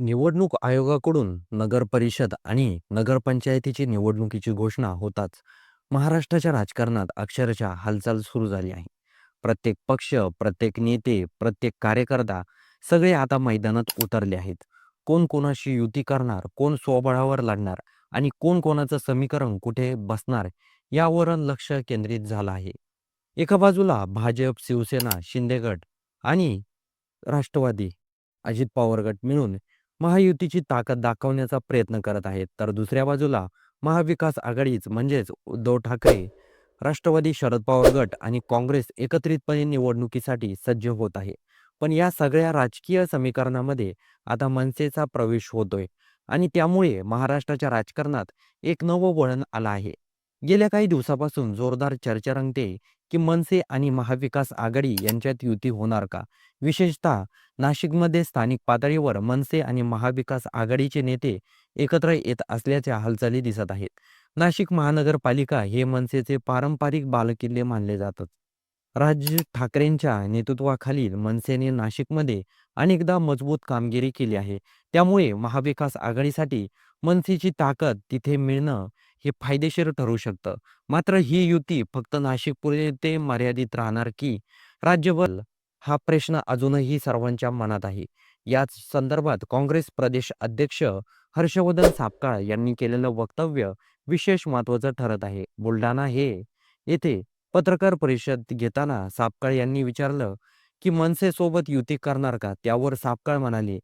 निवडणूक आयोगाकडून नगरपरिषद आणि नगरपंचायतीची निवडणुकीची घोषणा होताच महाराष्ट्राच्या राजकारणात अक्षरशः हालचाल सुरू झाली आहे. प्रत्येक पक्ष, प्रत्येक नेते, प्रत्येक कार्यकर्ता सगळे आता मैदानात उतरले आहेत. कोण कोणाशी युती करणार, कोण स्वबळावर लढणार आणि कोण कोणाचं समीकरण कुठे बसणार यावर लक्ष केंद्रित झालं आहे. एका बाजूला भाजप, शिवसेना, शिंदे गट आणि राष्ट्रवादी, अजित पवार गट मिळून महायुतीची ताकद दाखवण्याचा प्रयत्न करत आहेत. तर दुसऱ्या बाजूला महाविकास आघाडीच म्हणजेच उद्धव ठाकरे, राष्ट्रवादी, शरद पवार गट आणि काँग्रेस एकत्रितपणे निवडणुकीसाठी सज्ज होत आहे. पण या सगळ्या राजकीय समीकरणामध्ये आता मनसेचा प्रवेश होतोय आणि त्यामुळे महाराष्ट्राच्या राजकारणात एक नवं वळण आलं आहे. गेल्या काही दिवसापासून जोरदार चर्चा रंगते की मनसे आणि महाविकास आघाडी यांच्यात युती होणार का? विशेषतः नाशिकमध्ये स्थानिक पातळीवर मनसे आणि महाविकास आघाडीचे नेते एकत्र येत असल्याच्या हालचाली दिसत आहेत. नाशिक महानगरपालिका हे मनसेचे पारंपरिक बालकिल्ले मानले जातात. राज ठाकरेंच्या नेतृत्वाखालील मनसेने नाशिकमध्ये अनेकदा मजबूत कामगिरी केली आहे. त्यामुळे महाविकास आघाडीसाठी मनसेची ताकद तिथे मिळणं हे फायदेशीर ठरू शकतं. मात्र ही युती फक्त नाशिक पुढे ते मर्यादित राहणार की राज्यभर हा प्रश्न अजूनही सर्वांच्या मनात आहे. याच संदर्भात काँग्रेस प्रदेश अध्यक्ष हर्षवर्धन सापकाळ यांनी केलेलं वक्तव्य विशेष महत्त्वाचं ठरत आहे. बुलढाणा हे येथे पत्रकार परिषद घेताना सापकाळ यांनी विचारलं की मनसेसोबत युती करणार का? त्यावर सापकाळ म्हणाले,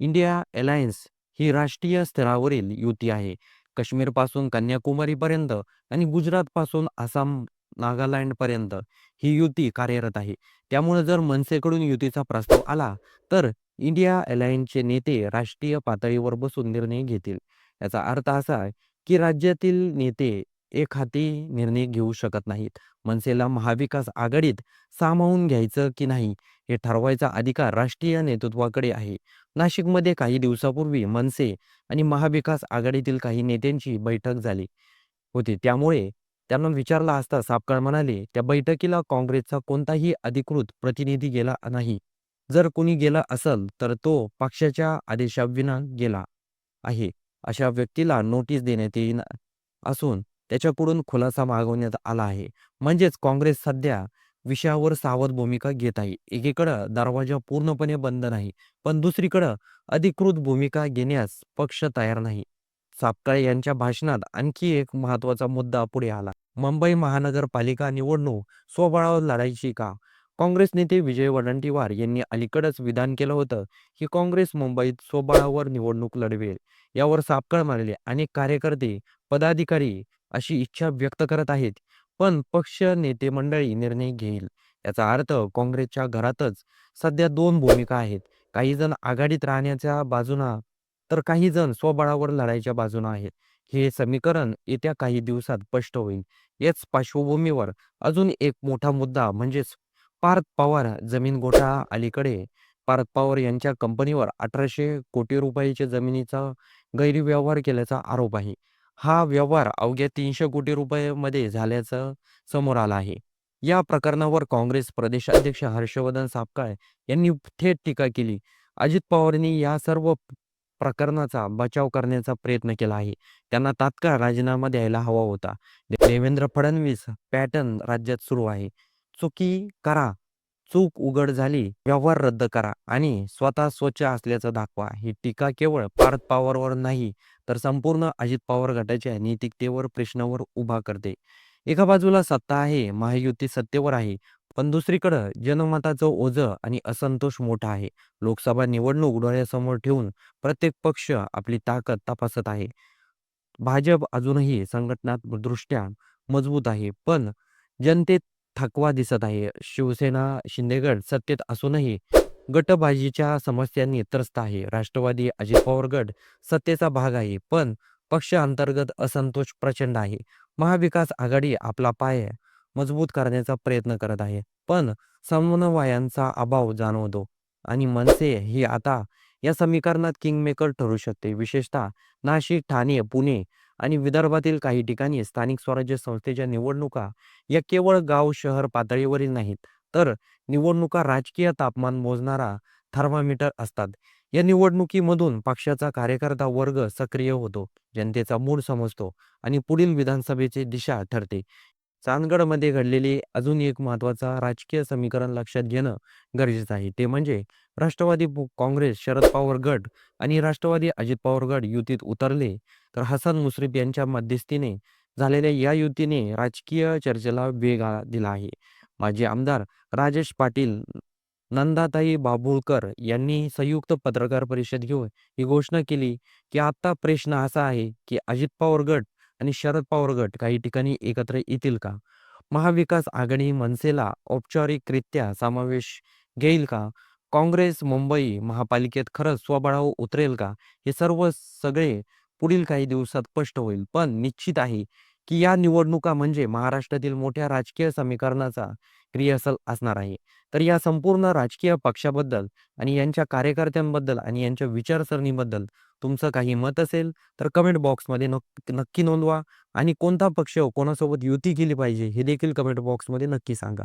इंडिया अलायन्स ही राष्ट्रीय स्तरावरील युती आहे. काश्मीरपासून कन्याकुमारीपर्यंत आणि गुजरातपासून आसाम, नागालँडपर्यंत ही युती कार्यरत आहे. त्यामुळे जर मनसेकडून युतीचा प्रस्ताव आला तर इंडिया अलायन्सचे नेते राष्ट्रीय पातळीवर बसून निर्णय घेतील. याचा अर्थ असा की राज्यातील नेते एक हाती निर्णय घेऊ शकत नाहीत. मनसेला महाविकास आघाडीत सामावून घ्यायचं की नाही हे ठरवायचा अधिकार राष्ट्रीय नेतृत्वाकडे आहे. नाशिकमध्ये काही दिवसापूर्वी मनसे आणि महाविकास आघाडीतील काही नेत्यांची बैठक झाली होती. त्यामुळे त्यांना विचारला असता सापकाळ म्हणाले, त्या बैठकीला काँग्रेसचा कोणताही अधिकृत प्रतिनिधी गेला नाही. जर कोणी गेला असेल तर तो पक्षाच्या आदेशाविना गेला आहे. अशा व्यक्तीला नोटीस देण्यात येईल असून त्याच्याकडून खुलासा मागवण्यात आला आहे. म्हणजेच काँग्रेस सध्या विषयावर सावध भूमिका घेत आहे. एकीकडं दरवाजा पूर्णपणे बंद नाही, पण दुसरीकडं अधिकृत भूमिका घेण्यास पक्ष तयार नाही. सापकाळे यांच्या भाषणात आणखी एक महत्त्वाचा मुद्दा पुढे आला. मुंबई महानगरपालिका निवडणूक स्वबळावर लढायची का? काँग्रेस नेते विजय वडंटीवार यांनी अलीकडेच विधान केलं होतं की काँग्रेस मुंबईत स्वबळावर निवडणूक लढवेल. यावर सापकाळ मारले अनेक कार्यकर्ते, पदाधिकारी अशी इच्छा व्यक्त करत आहेत. पण पक्ष नेते मंडळी निर्णय घेईल. याचा अर्थ काँग्रेसच्या घरातच सध्या दोन भूमिका आहेत. काही जण आघाडीत राहण्याच्या बाजूना तर काही जण स्वबळावर लढायच्या बाजूनं आहेत. हे समीकरण येत्या काही दिवसात स्पष्ट होईल. याच पार्श्वभूमीवर अजून एक मोठा मुद्दा म्हणजेच पार्थ पवार जमीन घोटाळा अलीकडे पार्थ पवार यांच्या कंपनीवर अठराशे कोटी रुपयाच्या जमिनीचा गैरव्यवहार केल्याचा आरोप आहे. हा व्यवहार अवघ्या तीनशे कोटी रुपयामध्ये झाल्याचं समोर आलं आहे. या प्रकरणावर काँग्रेस प्रदेशाध्यक्ष हर्षवर्धन सापकाळ यांनी थेट टीका केली. अजित पवारांनी या सर्व प्रकरणाचा बचाव करण्याचा प्रयत्न केला आहे. त्यांना तात्काळ राजीनामा द्यायला हवा होता. देवेंद्र फडणवीस पॅटर्न राज्यात सुरू आहे. चुकी करा, चूक उघड झाली, व्यवहार रद्द करा आणि स्वतः स्वच्छ असल्याचं दाखवा. ही टीका केवळ पार्थ पवारवर नाही तर संपूर्ण अजित पवार गटाच्या नैतिकतेवर प्रश्नावर उभा करते. एका बाजूला सत्ता आहे, महायुती सत्तेवर आहे, पण दुसरीकडं जनमताचं ओझं आणि असंतोष मोठा आहे. लोकसभा निवडणूक डोळ्यासमोर ठेवून प्रत्येक पक्ष आपली ताकद तपासत आहे. भाजप अजूनही संघटनात्मकदृष्ट्या मजबूत आहे, पण जनतेत थकवा दिसत आहे. शिवसेना, शिंदेगड सत्तेत असूनही गटबाजीच्या समस्यांनी त्रस्त आहे. राष्ट्रवादी, अजित पवार गट सत्तेचा भाग आहे, पण पक्ष अंतर्गत असंतोष प्रचंड आहे. महाविकास आघाडी आपला पाय मजबूत करण्याचा प्रयत्न करत आहे, पण समन्वयांचा अभाव जाणवतो आणि मनसे ही आता या समीकरणात किंगमेकर ठरू शकते. विशेषतः नाशिक, ठाणे, पुणे आणि विदर्भातील काही ठिकाणी स्थानिक स्वराज्य संस्थेच्या निवडणुका या केवळ गाव, शहर पातळीवरील नाहीत, तर निवडणुका राजकीय तापमान मोजणारा थर्मामीटर असतात. या निवडणुकीमधून पक्षाचा कार्यकर्ता वर्ग सक्रिय होतो, जनतेचा मूड समजतो आणि पुढील विधानसभेची दिशा ठरते. चांदगडमध्ये घडलेले अजून एक महत्त्वाचा राजकीय समीकरण लक्षात घेणं गरजेचं आहे. ते म्हणजे राष्ट्रवादी प काँग्रेस, शरद पवार गट आणि राष्ट्रवादी अजित पवार गट युतीत उतरले, तर हसन मुश्रीफ यांच्या मध्यस्थीने झालेल्या या युतीने राजकीय चर्चेला वेग आ दिला आहे. माजी आमदार राजेश पाटील, नंदाताई बाबुळकर यांनी संयुक्त पत्रकार परिषद घेऊन ही घोषणा केली, की आता प्रश्न असा आहे, की अजित पवार गट आणि शरद पवार गट काही ठिकाणी एकत्र येतील का? महाविकास आघाडी मनसेला औपचारिकरित्या समावेश घेईल का? काँग्रेस मुंबई महापालिकेत खरंच स्वबळावर उतरेल का? हे सर्व सगळे पुढील काही दिवसात स्पष्ट होईल. पण निश्चित आहे, की या निवडणुका म्हणजे महाराष्ट्रातील मोठ्या राजकीय समीकरणाचा रिहर्सल असणार आहे. तर या संपूर्ण राजकीय पक्षाबद्दल आणि यांच्या कार्यकर्त्यांबद्दल आणि यांच्या विचारसरणीबद्दल तुमचं काही मत असेल, तर कमेंट बॉक्समध्ये नक्की नोंदवा आणि कोणता पक्ष कोणासोबत युती केली पाहिजे, हे देखील कमेंट बॉक्समध्ये नक्की सांगा.